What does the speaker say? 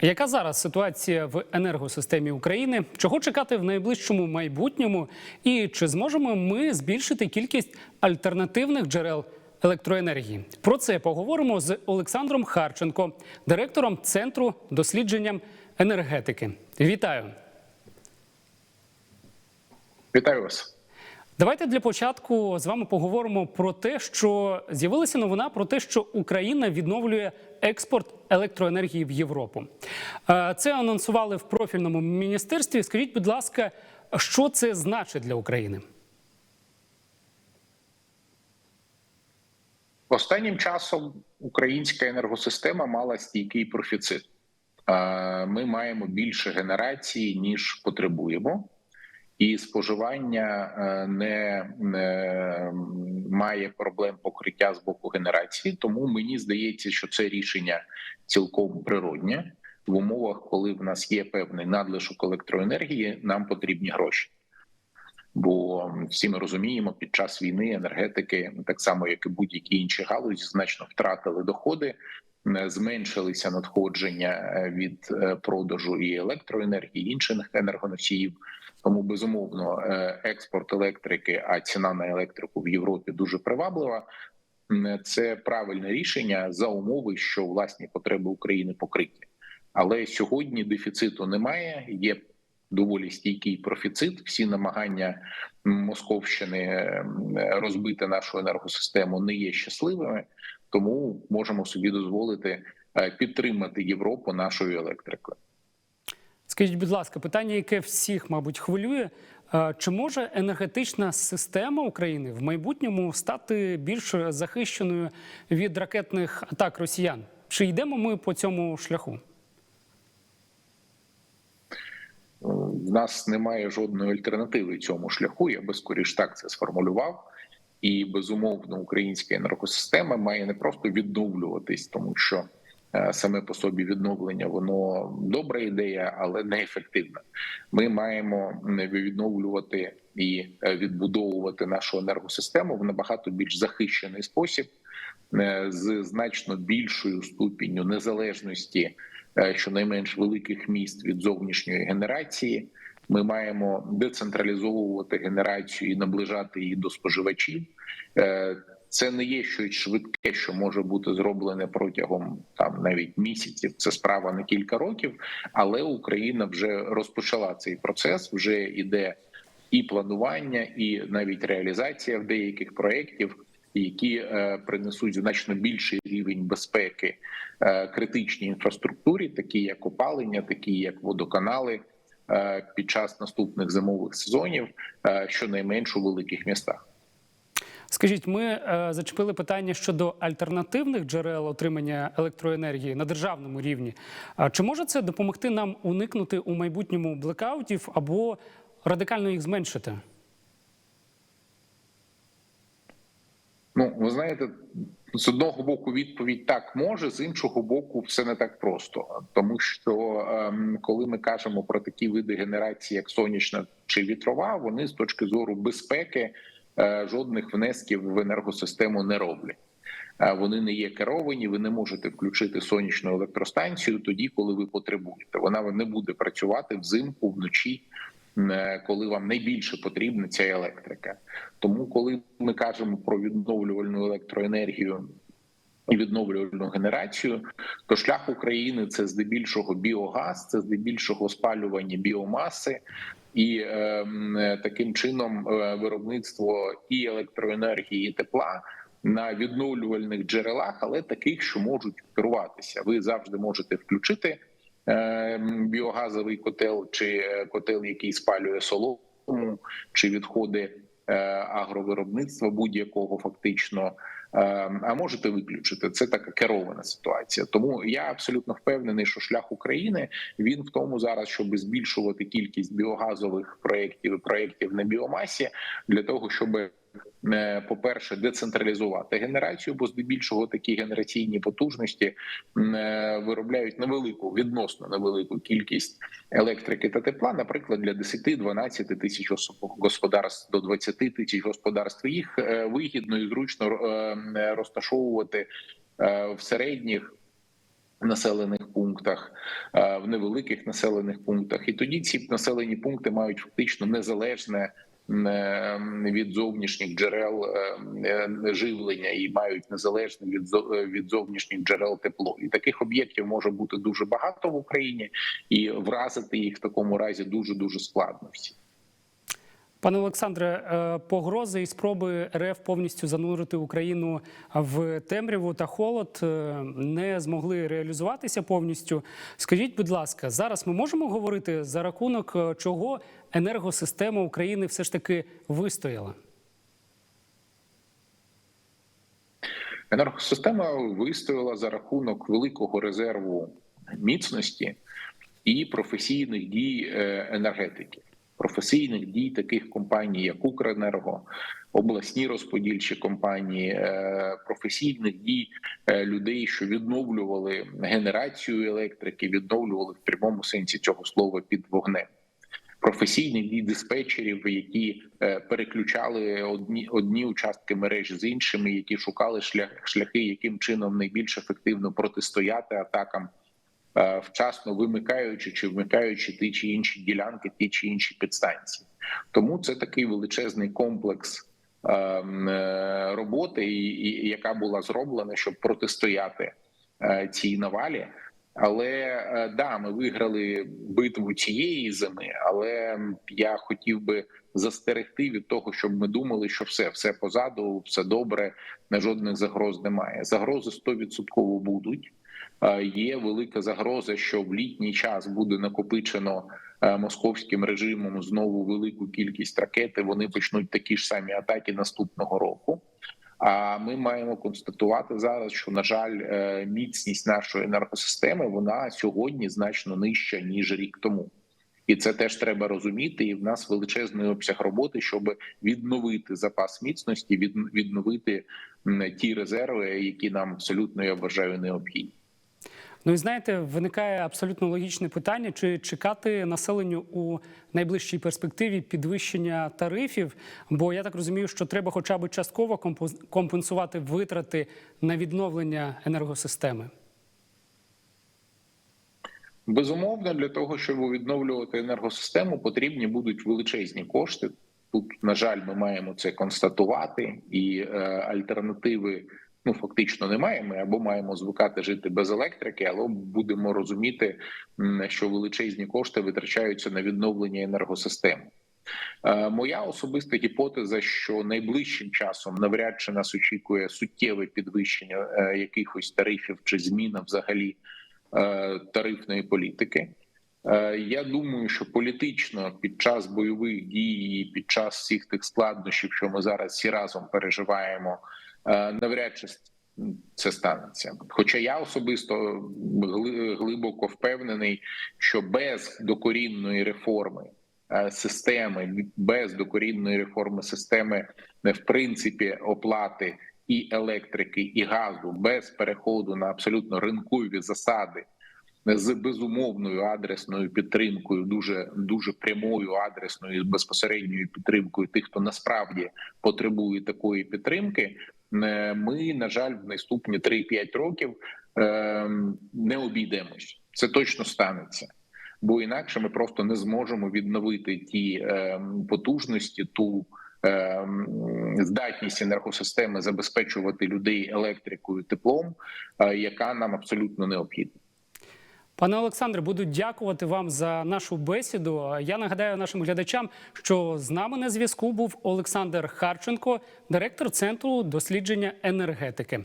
Яка зараз ситуація в енергосистемі України? Чого чекати в найближчому майбутньому? І чи зможемо ми збільшити кількість альтернативних джерел електроенергії? Про це поговоримо з Олександром Харченко, директором Центру дослідження енергетики. Вітаю! Вітаю вас. Давайте для початку з вами поговоримо про те, що з'явилася новина про те, що Україна відновлює експорт електроенергії в Європу. Е, Це анонсували в профільному міністерстві. Скажіть, будь ласка, що це значить для України? Останнім часом українська енергосистема мала стійкий профіцит. Е, Ми маємо більше генерації ніж потребуємо, і споживання е, не, не має проблем покриття з боку генерації. Тому мені здається, що це рішення цілком природнє в умовах, коли в нас є певний надлишок електроенергії, нам потрібні гроші. Бо всі ми розуміємо, під час війни енергетики, так само як і будь-які інші галузі, значно втратили доходи, зменшилися надходження е, від е, продажу і електроенергії, і інших енергоносіїв. Тому безумовно е, експорт електрики, а ціна на електрику в Європі дуже приваблива. Це правильне рішення за умови, що власні потреби України покриті. Але сьогодні дефіциту немає. Є доволі стійкий профіцит. Всі намагання Московщини ем, розбити нашу енергосистему не є щасливими, тому можемо собі дозволити е, підтримати Європу нашою електрикою. Скажіть, будь ласка, питання, яке всіх, мабуть, хвилює. Е, Чи може енергетична система України в майбутньому стати більш захищеною від ракетних атак росіян? Чи йдемо ми по цьому шляху? В нас немає жодної альтернативи цьому шляху. Я би скоріш так це сформулював. І безумовно, українська енергосистема має не просто відновлюватись, тому що е, саме по собі відновлення воно добра ідея, але неефективна. Ми маємо відновлювати і е, відбудовувати нашу енергосистему в набагато більш захищений спосіб, е, з значно більшою ступінню незалежності щонайменш великих міст від зовнішньої генерації. Ми маємо децентралізовувати генерацію і наближати її до споживачів. Е, Це не є щось швидке, що може бути зроблене протягом там навіть місяців. Це справа на кілька років, але Україна вже розпочала цей процес. Вже іде і планування, і навіть реалізація в деяких проєктів, які е, принесуть значно більший рівень безпеки е, критичній інфраструктурі, такі як опалення, такі як водоканали е, під час наступних зимових сезонів, е, щонайменш у великих містах. Скажіть, ми зачепили питання щодо альтернативних джерел отримання електроенергії на державному рівні. А чи може це допомогти нам уникнути у майбутньому блекаутів або радикально їх зменшити? Ну, ви знаєте, з одного боку відповідь так може, з іншого боку, все не так просто, тому що ем, коли ми кажемо про такі види генерації, як сонячна чи вітрова, вони з точки зору безпеки е, жодних внесків в енергосистему не роблять. Е, Вони не є керовані. Ви не можете включити сонячну електростанцію тоді, коли ви потребуєте. Вона не буде працювати взимку вночі, коли вам найбільше потрібна ця електрика. Тому, коли ми кажемо про відновлювальну електроенергію і відновлювальну генерацію, то шлях України це здебільшого біогаз, це здебільшого спалювання біомаси. І е, таким чином е, виробництво і електроенергії, і тепла на відновлювальних джерелах, але таких, що можуть керуватися. Ви завжди можете включити е, біогазовий котел чи е, котел, який спалює солому, чи відходи е, агровиробництва будь-якого фактично. Е, А можете виключити це така керована ситуація. Тому я абсолютно впевнений, що шлях України він в тому зараз, щоб збільшувати кількість біогазових проєктів і проєктів на біомасі для того, щоб е, по-перше, децентралізувати генерацію, бо здебільшого такі генераційні потужності е, виробляють невелику відносно невелику кількість електрики та тепла, наприклад, для 10-12 тисяч господарств до 20 тисяч господарств. Їх е, вигідно і зручно розташовувати в середніх населених пунктах, в невеликих населених пунктах, і тоді ці населені пункти мають фактично незалежне від зовнішніх джерел е, е, живлення і мають незалежне від е, від зовнішніх джерел тепло. І таких об'єктів може бути дуже багато в Україні, і вразити їх в такому разі дуже дуже складно. Всі. Пане Олександре, е, погрози і спроби РФ повністю занурити Україну в темряву та холод е, не змогли реалізуватися повністю. Скажіть, будь ласка, зараз ми можемо говорити за рахунок е, чого енергосистема України все ж таки вистояла? Енергосистема вистояла за рахунок великого резерву міцності і професійних дій е, енергетики, професійних дій таких компаній, як Укренерго, обласні розподільчі компанії, е, професійних дій е, людей, що відновлювали генерацію електрики, відновлювали в прямому сенсі цього слова під вогнем. Професійних дій диспетчерів, які е, переключали одні одні участки мережі з іншими, які шукали шлях, шляхи, яким чином найбільш ефективно протистояти атакам, е, вчасно вимикаючи чи вмикаючи ті чи інші ділянки, ті чи інші підстанції. Тому це такий величезний комплекс е, м, е, роботи, яка була зроблена, щоб протистояти цій навалі. Але е, да, ми виграли битву цієї зими. Але я хотів би застерегти від того, щоб ми думали, що все, все позаду, все добре, не жодних загроз немає. Загрози 100% будуть. Е, Є велика загроза, що в літній час буде накопичено е, московським режимом знову велику кількість ракет. і Вони почнуть такі ж самі атаки наступного року. А ми маємо констатувати зараз, що на жаль, е, міцність нашої енергосистеми вона сьогодні значно нижча ніж рік тому. І це теж треба розуміти. І в нас величезний обсяг роботи, щоб відновити запас міцності, від- відновити ті резерви, які нам абсолютно я вважаю необхідні. Ну і знаєте, виникає абсолютно логічне питання: чи чекати населенню у найближчій перспективі підвищення тарифів? Бо я так розумію, що треба хоча б частково компенсувати витрати на відновлення енергосистеми. Безумовно, для того, щоб відновлювати енергосистему, потрібні будуть величезні кошти. Тут, на жаль, ми маємо це констатувати, і е, альтернативи ну фактично немає. Ми або маємо звикати жити без електрики, або будемо розуміти, що величезні кошти витрачаються на відновлення енергосистеми. Е, Моя особиста гіпотеза, що найближчим часом навряд чи нас очікує суттєве підвищення е, якихось тарифів чи зміна взагалі е, тарифної політики. Я думаю, що політично під час бойових дій, під час всіх тих складнощів, що ми зараз всі разом переживаємо, навряд чи це станеться. Хоча я особисто глибоко впевнений, що без докорінної реформи е, системи, без докорінної реформи системи, не в принципі оплати і електрики, і газу, без переходу на абсолютно ринкові засади з безумовною адресною підтримкою, дуже дуже прямою адресною безпосередньою підтримкою тих, хто насправді потребує такої підтримки. Е, Ми, на жаль, в наступні 3-5 років е, не обійдемось. Це точно станеться. Бо інакше ми просто не зможемо відновити ті е, потужності, ту здатність енергосистеми забезпечувати людей електрикою, теплом, яка нам абсолютно необхідна. Пане Олександре, буду дякувати вам за нашу бесіду. Я нагадаю нашим глядачам, що з нами на зв'язку був Олександр Харченко, директор центру дослідження енергетики.